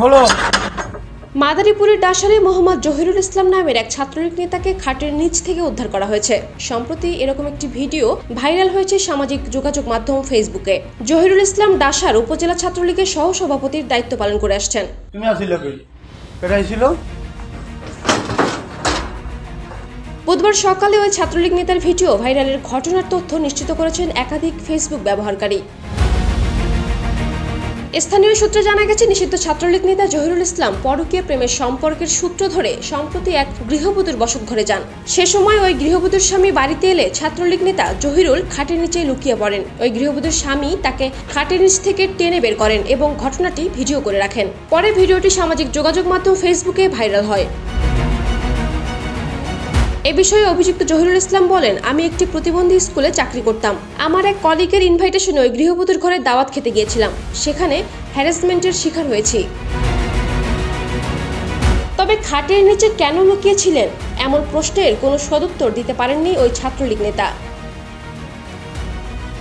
খোলো। মাদারীপুরের ডাসারে মোহাম্মদ জহিরুল ইসলাম নামের এক ছাত্রলীগ নেতাকে খাটের নিচ থেকে উদ্ধার করা হয়েছে। সম্প্রতি এরকম একটি ভিডিও ভাইরাল হয়েছে সামাজিক যোগাযোগ মাধ্যম ফেসবুকে। জহিরুল ইসলাম ডাসার উপজেলা ছাত্রলীগের সহ সভাপতির দায়িত্ব পালন করে আসছেন। তুমি আসিল কই? এটা ছিল বুধবার সকালে ওই ছাত্রলীগ নেতার ভিডিও ভাইরালের ঘটনার তথ্য নিশ্চিত করেছেন একাধিক ফেসবুক ব্যবহারকারী। স্থানীয় সূত্রে জানা গেছে, নিষিদ্ধ ছাত্রলীগ নেতা জহিরুল ইসলাম পরকীয় প্রেমের সম্পর্কের সূত্র ধরে সম্প্রতি এক গৃহবধূর বসত ঘরে যান। সে সময় ওই গৃহবধূর স্বামী বাড়িতে এলে ছাত্রলীগ নেতা জহিরুল খাটের নিচে লুকিয়ে পড়েন। ওই গৃহবধূর স্বামী তাকে খাটের নিচ থেকে টেনে বের করেন এবং ঘটনাটি ভিডিও করে রাখেন। পরে ভিডিওটি সামাজিক যোগাযোগ মাধ্যম ফেসবুকে ভাইরাল হয়। এ বিষয়ে অভিযুক্ত জহিরুল ইসলাম বলেন, আমি একটি প্রতিবন্ধী স্কুলে চাকরি করতাম। আমার এক কলিগের ইনভাইটেশনে ওই গৃহবধূর ঘরে দাওয়াত খেতে গিয়েছিলাম। সেখানে হ্যারাসমেন্টের শিকার হয়েছি। তবে খাটের নিচে কেন লুকিয়েছিলেন? এমন প্রশ্নের কোনো সদুত্তর দিতে পারেননি ওই ছাত্রলীগ নেতা।